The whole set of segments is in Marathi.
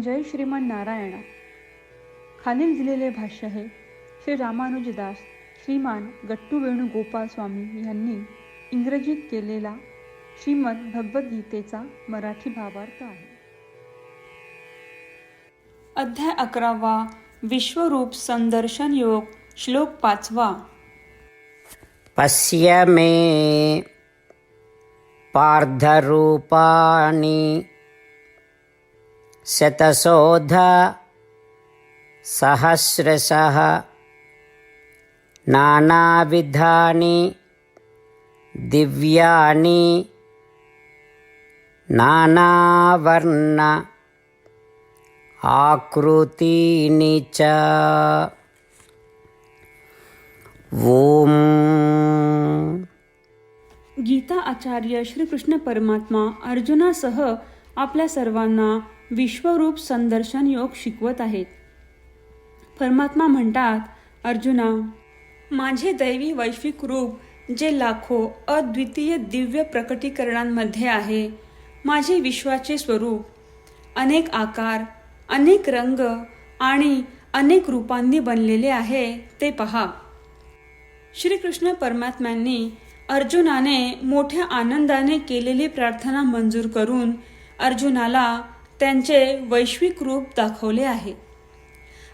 जय श्रीमान नारायणा. खालील दिलेले भाष्य हे श्री रामानुजदास श्रीमान गट्टू वेणुगोपाल स्वामी यांनी इंग्रजीत केलेला श्रीमद भगवद्गीतेचा मराठी भावार्थ आहे. अध्याय अकरावा विश्वरूप संदर्शन योग श्लोक पाचवा. पश्य मे पार्धरूपाणि शतशोध सहस्रशः नानाविधानि दिव्यानि नानावर्ण आकृतीनि च। ॐ गीता आचार्य श्रीकृष्ण परमात्मा अर्जुनासह आपल्या सर्वांना विश्वरूप संदर्शन योग शिकवत आहेत. परमात्मा म्हणतात अर्जुना माझे दैवी वैश्विक रूप जे लाखो अद्वितीय दिव्य प्रकटीकरणांमध्ये आहे माझे विश्वाचे स्वरूप अनेक आकार अनेक रंग आणि अनेक रूपांनी बनलेले आहे ते पहा. श्रीकृष्ण परमात्म्यांनी अर्जुनाने मोठ्या आनंदाने केलेली प्रार्थना मंजूर करून अर्जुनाला त्यांचे वैश्विक रूप दाखवले आहे.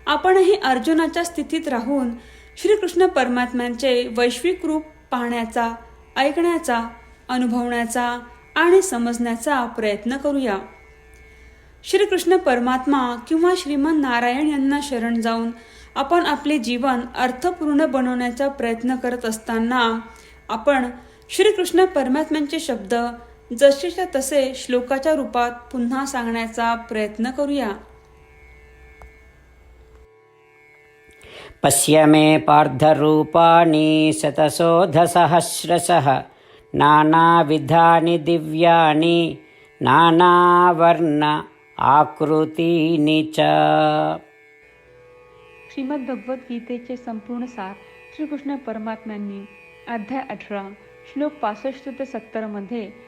आपणही अर्जुनाच्या स्थितीत राहून श्रीकृष्ण परमात्म्यांचे वैश्विक रूप पाहण्याचा ऐकण्याचा अनुभवण्याचा आणि समजण्याचा प्रयत्न करूया. श्रीकृष्ण परमात्मा किंवा श्रीमन नारायण यांना शरण जाऊन आपण आपले जीवन अर्थपूर्ण बनवण्याचा प्रयत्न करत असताना आपण श्रीकृष्ण परमात्म्यांचे शब्द जसेच्या तसे श्लोकाच्या रूपात पुन्हा सांगण्याचा प्रयत्न करूया. पश्य मे पार्धरूपाणि शतशोधसहस्रशः नानाविधानि दिव्यानि नानावर्ण आकृतीनि च। श्रीमद भगवद्गीतेचे संपूर्ण सार श्रीकृष्ण परमात्म्यांनी अध्याय अठरा श्लोक पासष्ट ते सत्तरमध्ये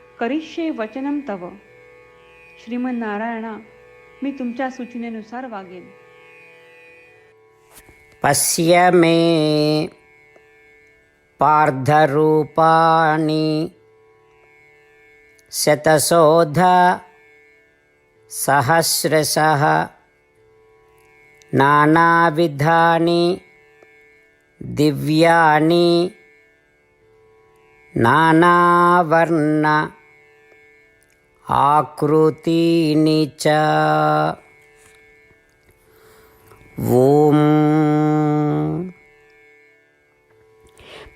करिष्ये वचनम तव. श्रीमन नारायणा मी तुमच्या सूचनेनुसार वागेन. पश्य मे पार्धरूपाणि शतशोध सहस्रशः नानाविधानि दिव्यानि नानावर्ण आकृतीनि च ॐ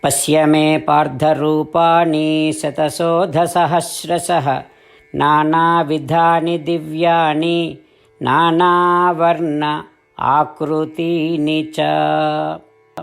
पश्य मे पार्धरूपाणि शतशोधसहस्रशः। नानाविधानि दिव्यानि। नानावर्ण आकृतीनि च